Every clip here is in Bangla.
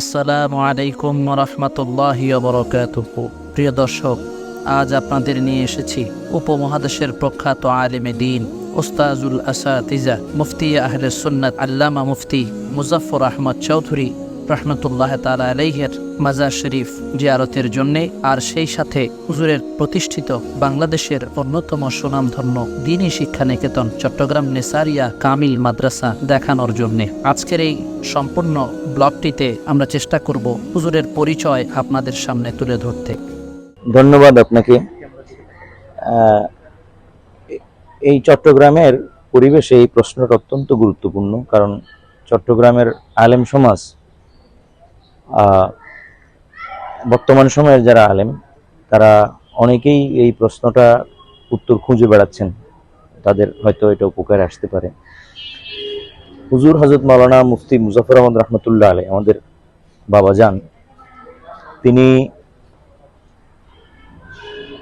আসসালামু আলাইকুম রহমতুল্লাহ বরকাতুহ। প্রিয় দর্শক, আজ আপনাদের নিয়ে এসেছি উপমহাদেশের প্রখ্যাত আলেমে দিন ওস্তাজুল আসাতিজা মুফতি আহলে সুন্নাত আল্লামা মুফতি মুজাফর আহমদ চৌধুরী রহমতুল্লাহ তালা আলাইহের মাজার শরীফ জিয়ারতের জন্যে আর সেই সাথে হুজুরের প্রতিষ্ঠিত বাংলাদেশের অন্যতম সুনামধন্য দিনী শিক্ষা নিকেতন চট্টগ্রাম নেসারিয়া কামিল মাদ্রাসা দেখানোর জন্যে। আজকের এই সম্পূর্ণ ব্লগটিতে আমরা চেষ্টা করব হুজুরের পরিচয় আপনাদের সামনে তুলে ধরতে। ধন্যবাদ আপনাকে। এই চট্টগ্রামের পরিবেশে এই প্রশ্নটা অত্যন্ত গুরুত্বপূর্ণ, কারণ চট্টগ্রামের আলেম সমাজ বর্তমান সময়ের যারা আলেম, তারা অনেকেই এই প্রশ্নটা উত্তর খুঁজে বেড়াচ্ছেন। তাদের হয়তো এটা উপকারে আসতে পারে। হুজুর হজরত মাওলানা মুফতি মুজাফর আহমদ রহমতুল্লাহ আলী আমাদের বাবা যান, তিনি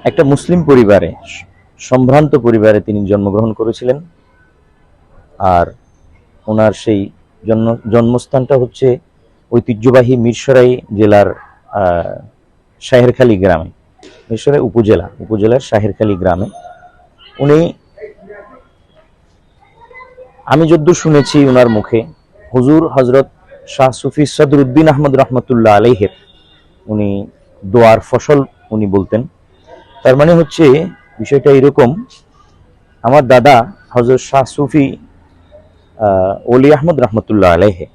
একটা মুসলিম পরিবারে, সম্ভ্রান্ত পরিবারে তিনি জন্মগ্রহণ করেছিলেন। আর ওনার সেই জন্ম, জন্মস্থানটা হচ্ছে ঐতিহ্যবাহী মিরসরাই জেলার শাহেরখালী গ্রামে, মিরসরাই উপজেলা, উপজেলার শাহেরখালী গ্রামে। উনি, আমি যদ্দূর শুনেছি ওনার মুখে, হুজুর হজরত শাহ সুফি সদরুদ্দিন আহমদ রহমতুল্লাহ আলাইহের, উনি দোয়ার ফসল উনি বলতেন। তার মানে হচ্ছে বিষয়টা এরকম, আমার দাদা হজরত শাহ সুফি ওলি আহমদ রহমতুল্লাহ আলহে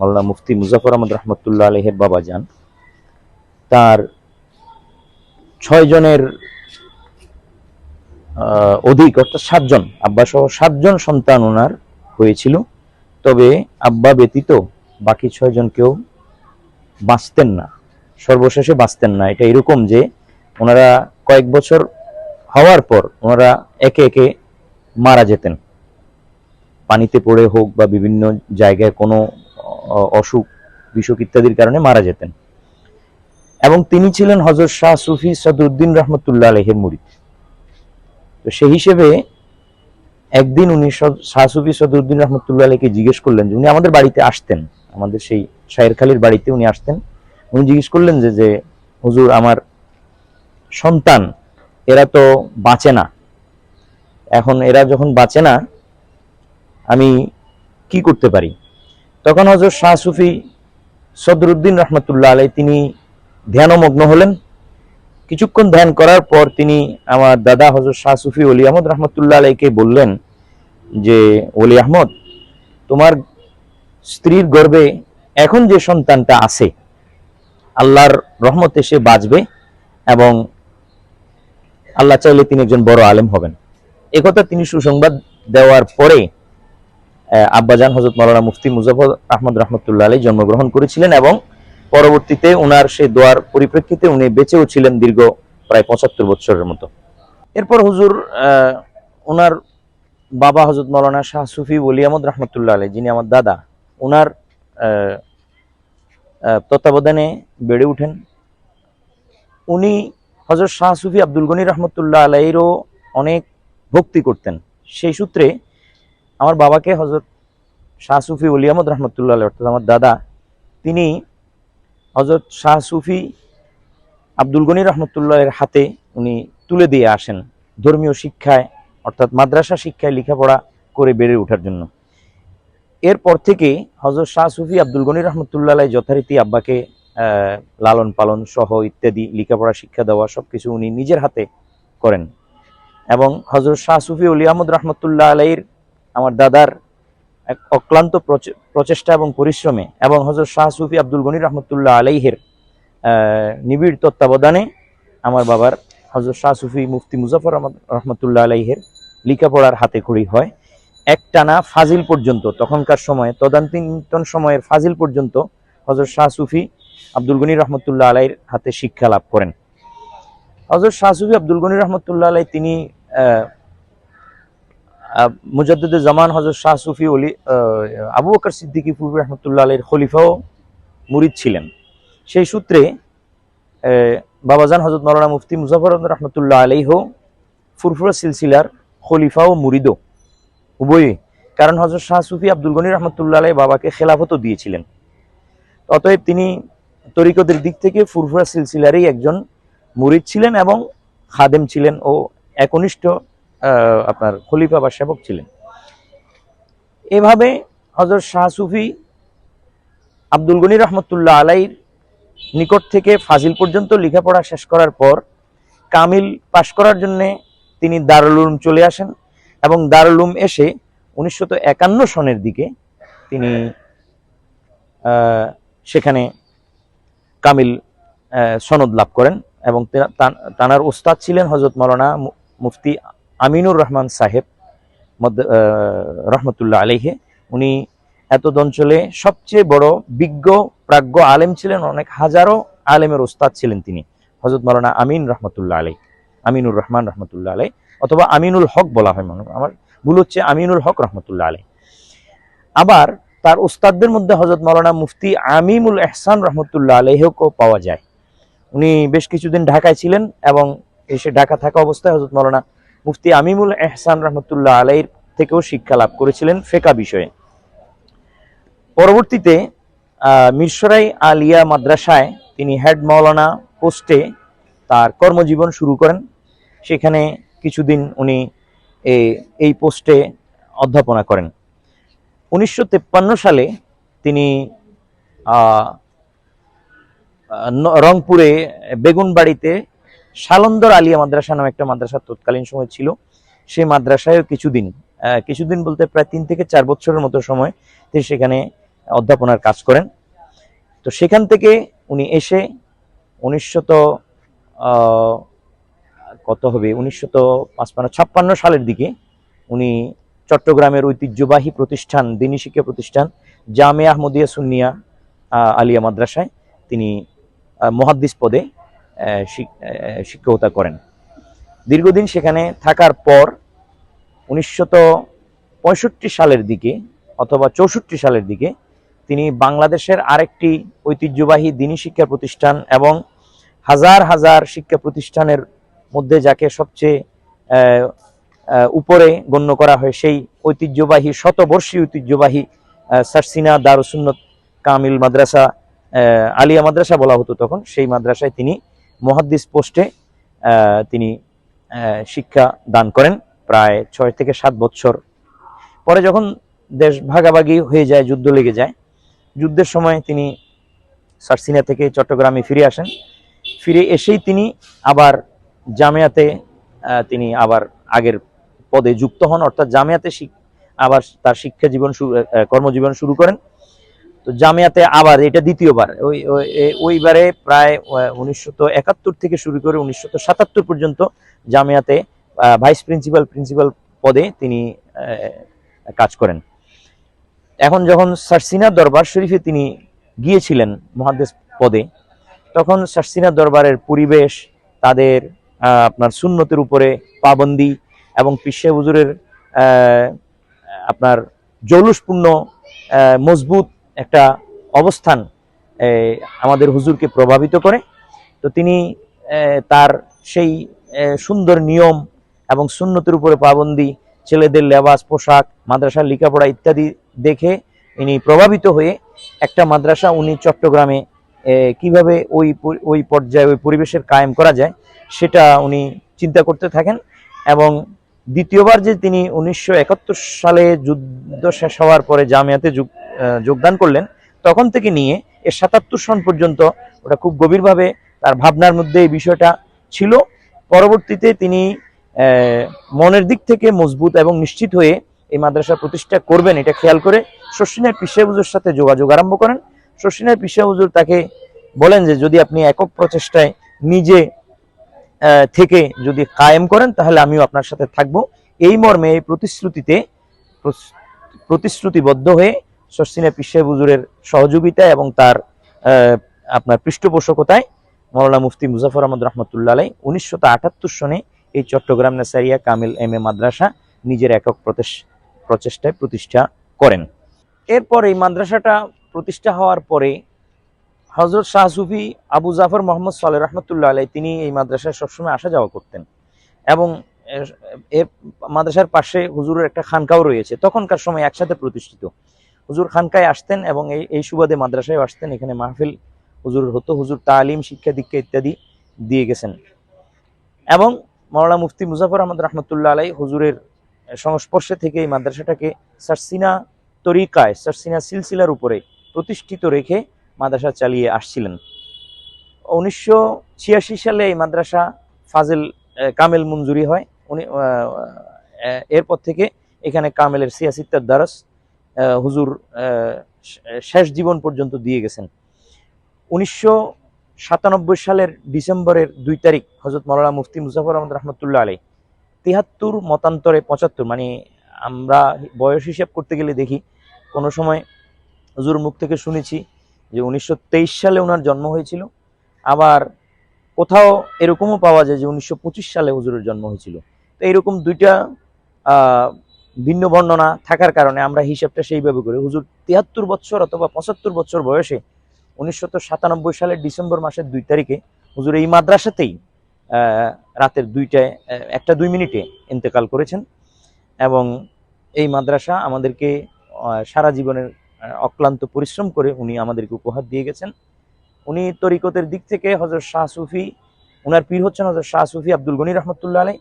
মাওলানা মুফতি মুজাফর আহমদ রহমতুল্লাহ আলহের বাবা যান। তার ছয় জনের অধিক, অর্থাৎ সাতজন আব্বা সহ সাতজন সন্তান ওনার হয়েছিল। তবে আব্বা ব্যতীত বাকি ছয়জন কেউ বাঁচতেন না। সর্বশেষে বাঁচতেন না। এটা এরকম যে ওনারা কয়েক বছর হওয়ার পর ওনারা একে একে মারা যেতেন। পানিতে পড়ে হোক বা বিভিন্ন জায়গায় কোনো অসুখ বিসুখ ইত্যাদির কারণে মারা যেতেন। এবং তিনি ছিলেন হজরত শাহ সুফি সদরুদ্দিন রহমতুল্লাহ আলহের মুরিদ। তো সেই হিসেবে একদিন উনি শাহ সুফি সদরুদ্দিন রহমতুল্লাহ আলহকে জিজ্ঞেস করলেন যে, উনি আমাদের বাড়িতে আসতেন? আমাদের সেই শাহেরখালির বাড়িতে উনি আসতেন। উনি জিজ্ঞেস করলেন যে যে হুজুর, আমার সন্তান, এরা তো বাঁচে না। এখন এরা যখন বাঁচে না, আমি কি করতে পারি? তখন হজরত শাহ সুফি সদরুদ্দিন রহমতুল্লাহ আলাই তিনি ধ্যানমগ্ন হলেন। কিছুক্ষণ ধ্যান করার পর তিনি আমার দাদা হজরত শাহ সুফি অলি আহমদ রহমতুল্লাহ আলাইকে বললেন যে অলি আহমদ, তোমার স্ত্রীর গর্ভে এখন যে সন্তানটা আছে, আল্লাহর রহমতে সে বাঁচবে এবং আল্লাহ চাইলে তিনি একজন বড় আলেম হবেন। একথা তিনি সুসংবাদ দেওয়ার পরে আব্বাজান হজরত মৌলানা মুফতি মুজাফর আহমদ রহমতুল্লাহ আলী জন্মগ্রহণ করেছিলেন এবং পরবর্তীতে ওনার সেই দোয়ার পরিপ্রেক্ষিতে উনি বেঁচেও ছিলেন দীর্ঘ প্রায় পঁচাত্তর বছরের মতো। এরপর হুজুর ওনার বাবা হজরত মৌলানা শাহ সুফি ওলি আহমদ রহমতুল্লাহ আলী যিনি আমার দাদা ওনার তত্ত্বাবধানে বেড়ে উঠেন। উনি হজরত শাহ সুফি আব্দুল গনি রহমতুল্লাহ আলাইরও অনেক ভক্তি করতেন। সেই সূত্রে আমার বাবাকে হজরত শাহ সুফি অলি আহমদ রহমতুল্লাহ অর্থাৎ আমার দাদা, তিনি হজরত শাহ সুফি আব্দুল গনি রহমতুল্লাহের হাতে উনি তুলে দিয়ে আসেন ধর্মীয় শিক্ষায়, অর্থাৎ মাদ্রাসা শিক্ষায় লেখাপড়া করে বেড়ে ওঠার জন্য। এরপর থেকে হজরত শাহ সুফি আব্দুল গনি রহমতুল্লাহ যথারীতি আব্বাকে লালন পালন সহ ইত্যাদি লেখাপড়া শিক্ষা দেওয়া সবকিছু উনি নিজের হাতে করেন। এবং হজরত শাহ সুফি অলি আহমদ রহমতুল্লাহ আলাইর আমার দাদার এক অক্লান্ত প্রচেষ্টা এবং পরিশ্রমে এবং হজরত শাহ সুফি আব্দুল গনি রহমতুল্লাহ আলাইহের নিবিড় তত্ত্বাবধানে আমার বাবার হজরত শাহ সুফি মুফতি মুজাফর রহমতুল্লাহ আলাইহের লেখাপড়ার হাতে খড়ি হয়। একটানা ফাজিল পর্যন্ত, তখনকার সময়ে, তদানীন্তন সময়ের ফাজিল পর্যন্ত হজরত শাহ সুফি আব্দুল গনি রহমতুল্লাহ আলাইর হাতে শিক্ষা লাভ করেন। হজরত শাহ সুফি আব্দুল গনি রহমতুল্লাহ আলাই তিনি আহ, জামান হজরত শাহ সুফি অলি আবু বকর সিদ্দিকী পূর্ব রহমতুল্লাহ আলাইর খলিফাও মুরিদ ছিলেন। সেই সূত্রে বাবাজান হজরত মৌলানা মুফতি মুজাফর রহমতুল্লাহ আলাইহ ফুরফুরা সিলসিলার খলিফা ও মুরিদও। উভয়ই কারণ হজরত শাহ সুফি আব্দুল গনি রহমতুল্লাহ আলাই বাবাকে খেলাফতও দিয়েছিলেন। অতএব তিনি তরিকতের দিক থেকে ফুরফুরা সিলসিলারই একজন মুরিদ ছিলেন এবং খাদেম ছিলেন ও একনিষ্ঠ আপনার খলিফা বা সেবক ছিলেন। এভাবে হজরত শাহ সুফি আব্দুল গনি রহমতুল্লাহ আলাইর নিকট থেকে ফাজিল পর্যন্ত লেখাপড়া শেষ করার পর কামিল পাশ করার জন্য তিনি দারুল উলুম চলে আসেন এবং দারুল উলুম এসে উনিশশো একান্ন সনের দিকে তিনি সেখানে কামিল সনদ লাভ করেন এবং তানার ওস্তাদ ছিলেন হজরত মৌলানা মুফতি আমিনুর রহমান সাহেব রহমতুল্লাহ আলাইহে, উনি এতদ অঞ্চলে সবচেয়ে বড় বিজ্ঞ, প্রাজ্ঞ আলেম ছিলেন, অনেক হাজারো আলেমের ওস্তাদ ছিলেন তিনি হজরত মৌলানা আমিন রহমতুল্লাহ আলাই আমিনুর রহমান রহমতুল্লাহ আলাই অথবা আমিনুল হক বলা হয়, মনে আমার ভুল হচ্ছে আমিনুল হক রহমতুল্লাহ আলাই আবার তার ওস্তাদদের মধ্যে হজরত মৌলানা মুফতি আমিমুল এহসান রহমতুল্লাহ আলাইহকেও পাওয়া যায়। উনি বেশ কিছুদিন ঢাকায় ছিলেন এবং এসে ঢাকা থাকা অবস্থায় হজরত মৌলানা মুফতি আমিমুল এহসান রহমতুল্লাহ আলাইর থেকেও শিক্ষা লাভ করেছিলেন ফেকা বিষয়ে। পরবর্তীতে মিরসরাই আলিয়া মাদ্রাসায় তিনি হেড মাওলানা পোস্টে তার কর্মজীবন শুরু করেন। সেখানে কিছুদিন উনি এই পোস্টে অধ্যাপনা করেন। উনিশশো সালে তিনি রংপুরে বেগুনবাড়িতে শালন্দর আলিয়া মাদ্রাসা নামে একটা মাদ্রাসা তৎকালীন সময় ছিল। সেই মাদ্রাসায় কিছুদিন কিছুদিন বলতে প্রায় তিন থেকে চার বছরের মতো সময় তিনি সেখানে অধ্যাপনার কাজ করেন। তো সেখান থেকে উনি এসে উনিশশো কত হবে? উনিশশো পাঁচপান্ন, ছাপ্পান্ন সালের দিকে উনি চট্টগ্রামের ঐতিহ্যবাহী প্রতিষ্ঠান, দিনী শিক্ষা প্রতিষ্ঠান, জামে আহমদিয়া সুন্নিয়া আলিয়া মাদ্রাসায় তিনি মহাদ্দিস পদে শিক্ষকতা করেন। দীর্ঘদিন সেখানে থাকার পর উনিশশো পঁয়ষট্টি সালের দিকে অথবা চৌষট্টি সালের দিকে তিনি বাংলাদেশের আরেকটি ঐতিহ্যবাহী দিনী শিক্ষা প্রতিষ্ঠান এবং হাজার হাজার শিক্ষা প্রতিষ্ঠানের মধ্যে যাকে সবচেয়ে উপরে গণ্য করা হয় সেই ঐতিহ্যবাহী, শতবর্ষী ঐতিহ্যবাহী সারসিনা দারুসুন্নত কামিল মাদ্রাসা আলিয়া মাদ্রাসা বলা হতো তখন। সেই মাদ্রাসায় তিনি মহাদ্দিস পোস্টে তিনি শিক্ষা দান করেন প্রায় ছয় থেকে সাত বছর পরে যখন দেশ ভাগাভাগি হয়ে যায়, যুদ্ধ লেগে যায়, যুদ্ধের সময় তিনি সারসিনা থেকে চট্টগ্রামে ফিরে আসেন। ফিরে এসেই তিনি আবার জামিয়াতে তিনি আবার আগের পদে যুক্ত হন, অর্থাৎ জামিয়াতে আবার তার শিক্ষা জীবন শুরু কর্মজীবন শুরু করেন। তো জামিয়াতে আবার এটা দ্বিতীয়বার। ওই, ওই- ওইবারে প্রায় উনিশশো একাত্তর থেকে শুরু করে উনিশশো সাতাত্তর পর্যন্ত জামিয়াতে ভাইস প্রিন্সিপাল প্রিন্সিপাল পদে তিনি কাজ করেন। এখন যখন সারসিনা দরবার শরীফে তিনি গিয়েছিলেন মহাদেশ পদে, তখন সারসিনা দরবারের পরিবেশ, তাদের আপনার সুন্নতের উপরে পাবন্দি এবং পিসে হুজুরের আপনার জৌলুসপূর্ণ মজবুত একটা অবস্থান আমাদের হুজুরকে প্রভাবিত করে। তো তিনি তার সেই সুন্দর নিয়ম এবং সুন্নতের উপরে পাবন্দি, ছেলেদের লেবাস, পোশাক, মাদ্রাসার লেখাপড়া ইত্যাদি দেখে ইনি প্রভাবিত হয়ে একটা মাদ্রাসা উনি চট্টগ্রামে কীভাবে ওই ওই পর্যায়ে, ওই পরিবেশের কায়েম করা যায়, সেটা উনি চিন্তা করতে থাকেন এবং দ্বিতীয়বার যে তিনি উনিশশো একাত্তর সালে যুদ্ধ শেষ হওয়ার পরে জামিয়াতে যোগদান করলেন, তখন থেকে নিয়ে এর সাতাত্তর সন পর্যন্ত ওটা খুব গভীরভাবে তার ভাবনার মধ্যে এই বিষয়টা ছিল। পরবর্তীতে তিনি মনের দিক থেকে মজবুত এবং নিশ্চিত হয়ে এই মাদ্রাসা প্রতিষ্ঠা করবেন, এটা খেয়াল করে শশিনের পিসা সাথে যোগাযোগ আরম্ভ করেন। শশিনের পিসা তাকে বলেন যে, যদি আপনি একক প্রচেষ্টায় নিজে থেকে যদি কায়েম করেন, তাহলে আমিও আপনার সাথে থাকব। এই মর্মে এই প্রতিশ্রুতিতে প্রতিশ্রুতিবদ্ধ হয়ে শশিনের পিসা হুজুরের সহযোগিতায় এবং তার আপনার পৃষ্ঠপোষকতায় মৌলানা মুফতি মুজাফর আহমদ রহমতুল্লাহ আলাই উনিশশো আটাত্তর সনে এই চট্টগ্রাম নাসারিয়া কামিল এম এ মাদ্রাসা নিজের একক প্রচেষ্টায় প্রতিষ্ঠা করেন। এরপর এই মাদ্রাসাটা প্রতিষ্ঠা হওয়ার পরে হজরত শাহ সুফি আবু জাফর মোহাম্মদ সালে রহমতুল্লাহ আলাই তিনি এই মাদ্রাসায় সবসময় আসা যাওয়া করতেন এবং এর মাদ্রাসার পাশে হুজুরের একটা খানকাও রয়েছে। তখনকার সময় একসাথে প্রতিষ্ঠিত। হুজুর খানকায় আসতেন এবং এই এই সুবাদে মাদ্রাসায় আসতেন, এখানে মাহফিল হুজুর হতো, হুজুর তালিম, শিক্ষা, দীক্ষা ইত্যাদি দিয়ে গেছেন। এবং মাওলানা মুফতি মুজাফর আহমদ রহমতুল্লাহ আলাই হুজুরের সংস্পর্শে থেকে এই মাদ্রাসাটাকে সারসিনা তরিকায়, সারসিনা সিলসিলার উপরে প্রতিষ্ঠিত রেখে মাদ্রাসা চালিয়ে আসছিলেন। উনিশশো ছিয়াশি সালে এই মাদ্রাসা ফাজেল কামেল মঞ্জুরি হয়। উনি এরপর থেকে এখানে কামেলের সিয়াসিত্তার দ্বারস হুজুর শেষ জীবন পর্যন্ত দিয়ে গেছেন। উনিশশো সাতানব্বই সালের ডিসেম্বরের দুই তারিখ হজরত মৌলানা মুফতি মুজাফর আহমদ রহমতুল্লাহ আলী তিহাত্তর মতান্তরে পঁচাত্তর মানে আমরা বয়স হিসাব করতে গেলে দেখি, কোনো সময় হুজুর মুখ থেকে শুনেছি যে উনিশশো তেইশ সালে ওনার জন্ম হয়েছিল, আবার কোথাও এরকমও পাওয়া যায় যে উনিশশো পঁচিশ সালে হুজুরের জন্ম হয়েছিল। তো এরকম দুইটা ভিন্ন বর্ণনা থাকার কারণে আমরা হিসাবটা সেইভাবে করি। হুজুর, তিয়াত্তর বছর অথবা পঁচাত্তর বছর বয়সে উনিশশো সাতানব্বই সালের ডিসেম্বর মাসের দুই তারিখে হুজুর এই মাদ্রাসাতেই রাতের দুইটায় একটা দুই মিনিটে ইন্তেকাল করেছেন এবং এই মাদ্রাসা আমাদেরকে সারা জীবনের অক্লান্ত পরিশ্রম করে উনি আমাদেরকে উপহার দিয়ে গেছেন। উনি তরিকতের দিক থেকে হজরত শাহ সুফি, উনার পীর হচ্ছেন হজরত শাহ সুফি আব্দুল গনি রহমতুল্লাহ আলাই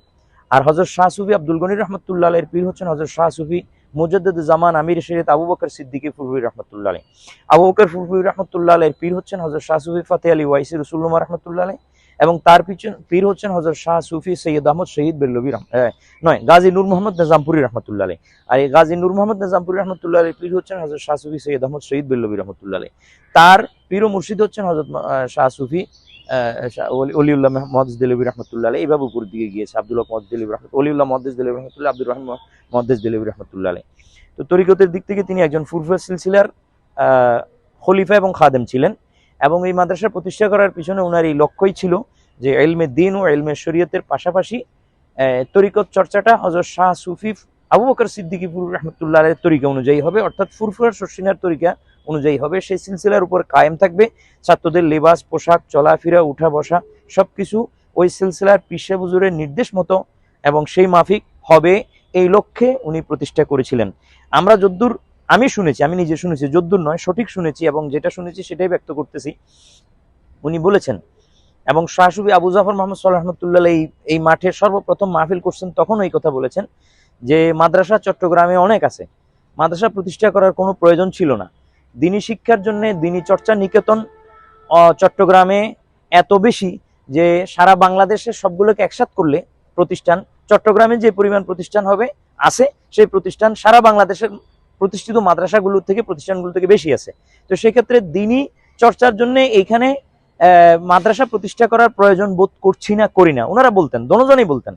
আর হজরত শাহ সুফি আব্দুল গনি রহমতুল্লাহ আলাইয়ের পীর হচ্ছেন হজরত শাহ সুফি মুজদ্দদ জামান আমির শরীয়ত আবু বকর সিদ্দিকী ফুরফুরি রহমতুল্লাহ আলাই আবু বকর ফুরফুরি রহমতুল্লাহ আলাইয়ের পীর হচ্ছেন হজরত শাহ সুফি ফাতে আলী ওয়াইসি রসুল্লুমা রহমতুল্লাহ আলাই এবং তার পিছন পীর হচ্ছেন হজরত শাহ সুফি সৈয়দ আহমদ শহীদ বেল্লবী নয়, গাজী নূর মোহাম্মদ নিজামপুরি রহমতুল্লাহ আর এই গাজী নূর মোহাম্মদ নিজামপুরি রহমতুল্লাহ আলাই পীর হচ্ছেন হজরত শাহ সুফি সৈয়দ আহমদ শহীদ বেল্লবী রহমতুল্লাহ তার পীর মুর্শিদ হচ্ছেন হজরত শাহ সুফি অলিউল্লাহ মহাদিস দেলবী রহমতুল্লাহ আলাই এইভাবে উপর দিকে গিয়েছে আব্দুল্লাহ মহাদিস রহমত অলিউল্লাহ মহাদিস দেলবী রহমতুল্লাহ, আব্দুর রহমান মহাদিস দেলবী রহমতুল্লাহ তো তরিকতের দিক থেকে তিনি একজন ফুরফুর সিলসিলার খলিফা এবং খাদেম ছিলেন এবং এই মাদ্রাসা প্রতিষ্ঠা করার পিছনে ওনার এই লক্ষ্যই ছিল যে এলমে দিন ও এলমে শরীয়তের পাশাপাশি তরিকত চর্চাটা হজরত শাহ সুফি আবু বকর সিদ্দিকী ফুর রহমতুল্লাহ তরিকা অনুযায়ী হবে, অর্থাৎ ফুরফুরার শর্ষিনার তরিকা অনুযায়ী হবে। সেই সিলসিলার উপর কায়েম থাকবে। ছাত্রদের লেবাস, পোশাক, চলাফেরা উঠা বসা সব কিছু ওই সিলসিলার পিসে বুজুরের নির্দেশ মতো এবং সেই মাফিক হবে এই লক্ষ্যে উনি প্রতিষ্ঠা করেছিলেন। আমরা যদ্দূর, আমি শুনেছি, আমি নিজে শুনেছি, যদ্দূর নয়, সঠিক শুনেছি এবং যেটা শুনেছি সেটাই ব্যক্ত করতেছি। উনি বলেছেন, এবং শাহসুবি আবু জাফর মোহাম্মদ সাল্লাহ রহমতুল্লাহ এই এই মাঠে সর্বপ্রথম মাহফিল করছেন তখন ওই কথা বলেছেন যে মাদ্রাসা চট্টগ্রামে অনেক আছে। মাদ্রাসা প্রতিষ্ঠা করার কোনো প্রয়োজন ছিল না। দিনী শিক্ষার জন্য দিনী চর্চা নিকেতন চট্টগ্রামে এত বেশি যে সারা বাংলাদেশের সবগুলোকে একসাথ করলে প্রতিষ্ঠান, চট্টগ্রামে যে পরিমাণ প্রতিষ্ঠান হবে, আছে, সেই প্রতিষ্ঠান সারা বাংলাদেশের প্রতিষ্ঠিত মাদ্রাসাগুলো থেকে, প্রতিষ্ঠানগুলো থেকে বেশি আছে। তো সেক্ষেত্রে দিনী চর্চার জন্য এইখানে মাদ্রাসা প্রতিষ্ঠা করার প্রয়োজন বোধ করছি না, করি না। ওনারা বলতেন, দনোজনই বলতেন।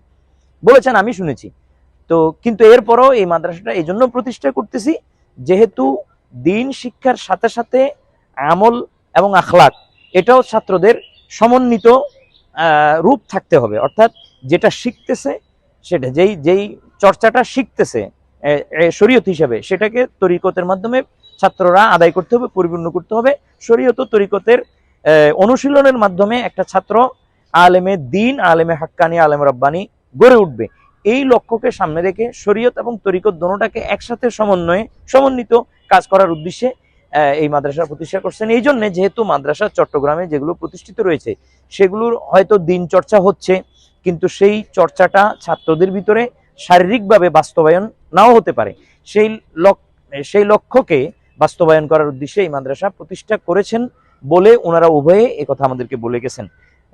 বলেছেন, আমি শুনেছি। তো কিন্তু এরপরও এই মাদ্রাসাটা এই জন্য প্রতিষ্ঠা করতেছি, যেহেতু দিন শিক্ষার সাথে সাথে আমল এবং আখলাক, এটাও ছাত্রদের সমন্বিত রূপ থাকতে হবে। অর্থাৎ যেটা শিখতেছে সেটা, যেই যেই চর্চাটা শিখতেছে শরীয়ত হিসাবে, সেটাকে তরিকতের মাধ্যমে ছাত্ররা আদায় করতে হবে, পরিপূর্ণ করতে হবে। শরীয়ত তরিকতের অনুশীলনের মাধ্যমে একটা ছাত্র আলেমে দিন, আলেমে হাক্কানি, আলেম রব্বানি গড়ে উঠবে। এই লক্ষ্যকে সামনে রেখে শরীয়ত এবং তরিকত দোনোটাকে একসাথে সমন্বয়ে, সমন্বিত কাজ করার উদ্দেশ্যে এই মাদ্রাসা প্রতিষ্ঠা করছেন। এই জন্য যেহেতু মাদ্রাসা চট্টগ্রামে যেগুলো প্রতিষ্ঠিত রয়েছে সেগুলোর হয়তো দিন চর্চা হচ্ছে কিন্তু সেই চর্চাটা ছাত্রদের ভিতরে শারীরিকভাবে বাস্তবায়ন নাও হতে পারে। সেই সেই লক্ষ্যকে বাস্তবায়ন করার উদ্দেশ্যে এই মাদ্রাসা প্রতিষ্ঠা করেছেন বলে ওনারা উভয়ে কথা আমাদেরকে বলে গেছেন।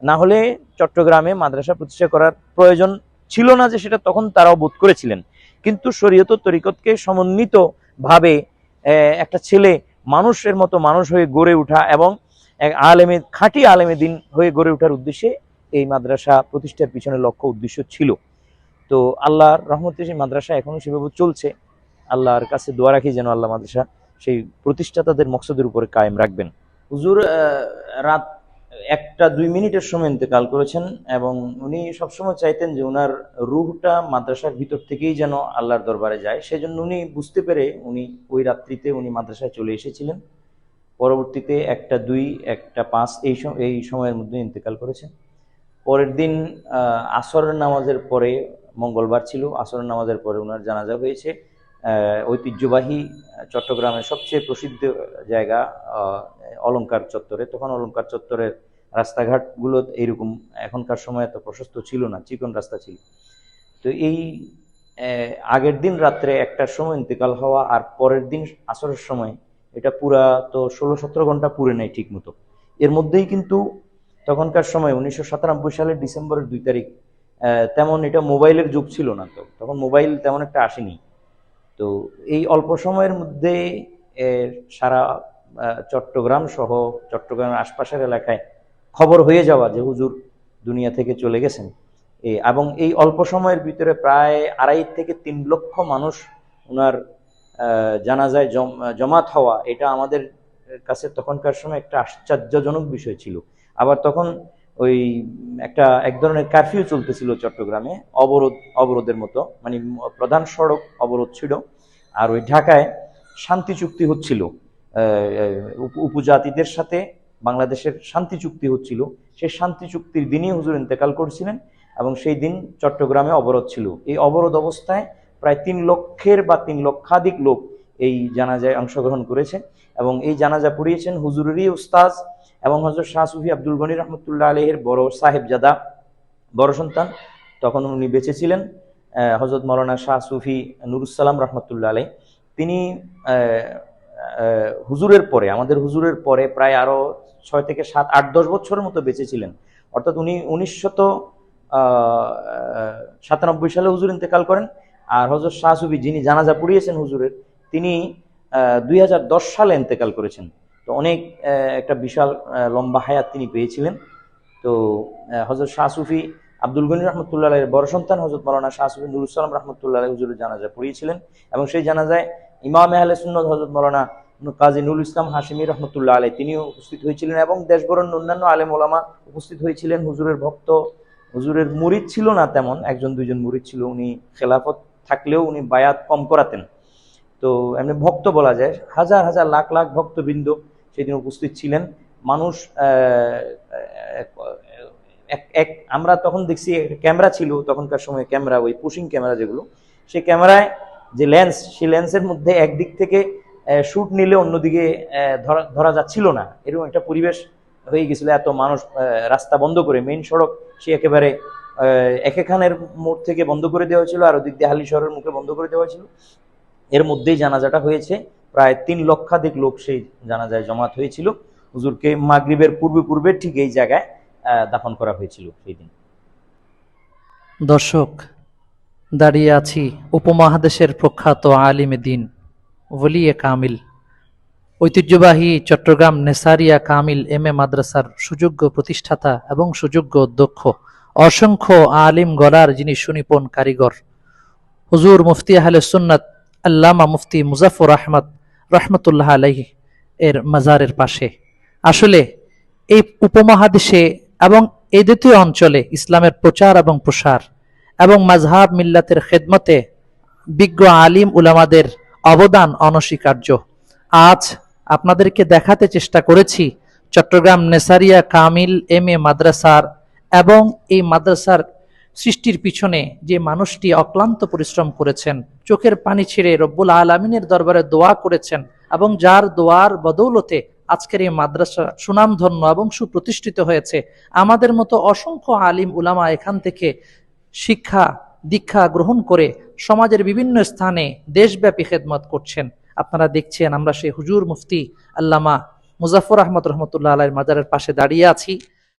না হলে চট্টগ্রামে মাদ্রাসা প্রতিষ্ঠা করার প্রয়োজন ছিল না যে সেটা তখন তারাও বোধ করেছিলেন। কিন্তু শরীয়ত তরিকতকে সমন্বিত ভাবে আহ, একটা ছেলে মানুষের মতো মানুষ হয়ে গড়ে ওঠা এবং আলেমে, খাঁটি আলেমে দিন হয়ে গড়ে ওঠার উদ্দেশ্যে এই মাদ্রাসা প্রতিষ্ঠার পিছনে লক্ষ্য উদ্দেশ্য ছিল। তো আল্লাহর রহমতে সেই মাদ্রাসা এখনও সেভাবে চলছে। আল্লাহর কাছে দোয়া রাখি যেন আল্লাহ মাদ্রাসা সেই প্রতিষ্ঠাতাদের মকসদের উপরে কায়েম রাখবেন। হুজুর রাত একটা দুই মিনিটের সময় ইন্তেকাল করেছেন এবং উনি সবসময় চাইতেন যে ওনার রুহটা মাদ্রাসার ভিতর থেকেই যেন আল্লাহর দরবারে যায়। সেজন্য উনি বুঝতে পেরে উনি ওই রাত্রিতে উনি মাদ্রাসায় চলে এসেছিলেন। পরবর্তীতে একটা দুই, একটা পাঁচ এই এই সময়ের মধ্যে ইন্তেকাল করেছেন। পরের দিন আসরের নামাজের পরে মঙ্গলবার ছিল। আসরের নামাজের পরে ওনার জানাজা হয়েছে। ঐতিহ্যবাহী চট্টগ্রামের সবচেয়ে প্রসিদ্ধ জায়গা অলঙ্কার চত্বরে। তখন অলঙ্কার চত্বরের রাস্তাঘাটগুলো এইরকম, এখনকার সময় এত প্রশস্ত ছিল না, চিকন রাস্তা ছিল। তো এই আগের দিন রাত্রে একটার সময় ইন্তেকাল হওয়া আর পরের দিন আসরের সময়, এটা পুরা তো ষোলো সতেরো ঘণ্টা পুরে নেয় ঠিক মতো এর মধ্যেই কিন্তু তখনকার সময় উনিশশো সাতানব্বই সালের ডিসেম্বরের দুই তারিখ তেমন এটা মোবাইলের যুগ ছিল না তো, তখন মোবাইল তেমন একটা আসেনি। তো এই অল্প সময়ের মধ্যে সারা চট্টগ্রাম সহ চট্টগ্রামের আশপাশের এলাকায় খবর হয়ে যাওয়া যে হুজুর দুনিয়া থেকে চলে গেছেন। এবং এই অল্প সময়ের ভিতরে প্রায় আড়াই থেকে তিন লক্ষ মানুষ ওনার জানাজায় জমাত হওয়া, এটা আমাদের কাছে তখনকার সময় একটা আশ্চর্যজনক বিষয় ছিল। আবার তখন ওই একটা, এক ধরনের কারফিউ চলতেছিল চট্টগ্রামে, অবরোধ, অবরোধের মতো মানে প্রধান সড়ক অবরোধ ছিল, আর ওই ঢাকায় শান্তি চুক্তি হচ্ছিল উপ- উপজাতিদের সাথে বাংলাদেশের শান্তি চুক্তি হচ্ছিল, সেই শান্তি চুক্তির দিনই হুজুর ইন্তেকাল করছিলেন এবং সেই দিন চট্টগ্রামে অবরোধ ছিল। এই অবরোধ অবস্থায় প্রায় তিন লক্ষের বা তিন লক্ষাধিক লোক এই জানাজায় অংশগ্রহণ করেছে এবং এই জানাজা পড়িয়েছেন হুজুরেরই উস্তাজ এবং হজরত শাহ সুফি আব্দুল গনি রহমতুল্লাহ আলহের বড় সাহেবজাদা, বড় সন্তান। তখন উনি বেঁচে ছিলেন হজরত মৌলানা শাহ সুফি নুরুসালাম রহমতুল্লাহ আলাই তিনি হুজুরের পরে, আমাদের হুজুরের পরে প্রায় আরও ছয় থেকে সাত, আট, দশ বছরের মতো বেঁচে ছিলেন। অর্থাৎ উনি উনিশশত সাতানব্বই সালে হুজুর ইন্তেকাল করেন। আর হজরত শাহ সুফি যিনি জানাজা পড়িয়েছেন হুজুরের, তিনি দুই হাজার দশ সালে ইন্তেকাল করেছেন। তো অনেক একটা বিশাল লম্বা হায়াত তিনি পেয়েছিলেন। তো হজরত শাহ সুফি আব্দুল গনি রহমতুল্লাহ এর বড় সন্তান হজরত মৌলানা শাহ সুফি নুরুল সালাম রহমতুল্লাহ হুজুরের জানাজা পড়িয়েছিলেন। এবং সেই জানাজায় ইমাম আহলে সুন্নত হজরত মৌলানা কাজী নুরুল ইসলাম হাশিমি রহমতুল্লাহ আলাই তিনিও উপস্থিত হয়েছিলেন এবং দেশবরণ্য অন্যান্য আলেম ওলামা উপস্থিত হয়েছিলেন। হুজুরের ভক্ত, হুজুরের মুরিদ ছিল না তেমন, একজন দুইজন মুরিদ ছিল, উনি খেলাফত থাকলেও উনি বায়াত কম করাতেন। তো এমনি ভক্ত বলা যায়, হাজার হাজার লাখ লাখ ভক্তবৃন্দ সেদিন উপস্থিত ছিলেন। মানুষ এক, আমরা তখন দেখছি, ক্যামেরা ছিল, তখনকার সময় ক্যামেরা, ওই পুশিং ক্যামেরা যেগুলো, সেই ক্যামেরায় যে লেন্স, সেই লেন্সের মধ্যে একদিক থেকে শুট নিলে অন্যদিকে ধরা ধরা যাচ্ছিল না। এরকম একটা পরিবেশ হয়ে গেছিল, এত মানুষ রাস্তা বন্ধ করে। মেইন সড়ক সে একেবারে একেখানের মোড় থেকে বন্ধ করে দেওয়া হয়েছিল আর ওদিক দিয়ে শহরের মুখে বন্ধ করে দেওয়া হয়েছিল। এর মধ্যেই জানাজাটা হয়েছে। প্রায় তিন লক্ষাধিক লোক সেই জানাজায় জমাত হয়েছিল। হুজুরকে মাগরিবের পূর্বে পূর্বে ঠিক এই জায়গায় দাফন করা হয়েছিল সেই দিন। দর্শক, দাঁড়িয়ে আছি উপমহাদেশের প্রখ্যাত আলিমে দিন। ওলিয়ে কামিল ঐতিহ্যবাহী চট্টগ্রাম নেসারিয়া কামিল এম এ মাদ্রাসার সুযোগ্য প্রতিষ্ঠাতা এবং সুযোগ্য অধ্যক্ষ অসংখ্য আলিম গলার যিনি সুনিপন কারিগর হুজুর মুফতি আহলে সুন্নাত আল্লামা মুফতি মুজাফর আহমদ রহমতুল্লাহ আলাইহি এর মাজারের পাশে আসলে এই উপমহাদেশে এবং এই দ্বিতীয় অঞ্চলে ইসলামের প্রচার এবং প্রসার এবং মাঝহাব মিল্লাতের খেদমতে বিজ্ঞ আলিম উলামাদের অবদান অনস্বীকার্য। আজ আপনাদেরকে দেখাতে চেষ্টা করেছি চট্টগ্রাম নেসারিয়া কামিল এম এ মাদ্রাসার এবং এই মাদ্রাসার সৃষ্টির পিছনে যে মানুষটি অক্লান্ত পরিশ্রম করেছেন, চোখের পানি ছেড়ে রব্বুল আলমিনের দরবারে দোয়া করেছেন এবং যার দোয়ার বদৌলতে আজকের এই মাদ্রাসা সুনামধন্য এবং সুপ্রতিষ্ঠিত হয়েছে, আমাদের মতো অসংখ্য আলিম উলামা এখান থেকে শিক্ষা দীক্ষা গ্রহণ করে সমাজের বিভিন্ন স্থানে দেশব্যাপী খেদমত করছেন। আপনারা দেখছেন, আমরা সেই হুজুর মুফতি আল্লামা মুজাফর আহমদ রহমতুল্লাহ আলাইয়ের মাজারের পাশে দাঁড়িয়ে আছি।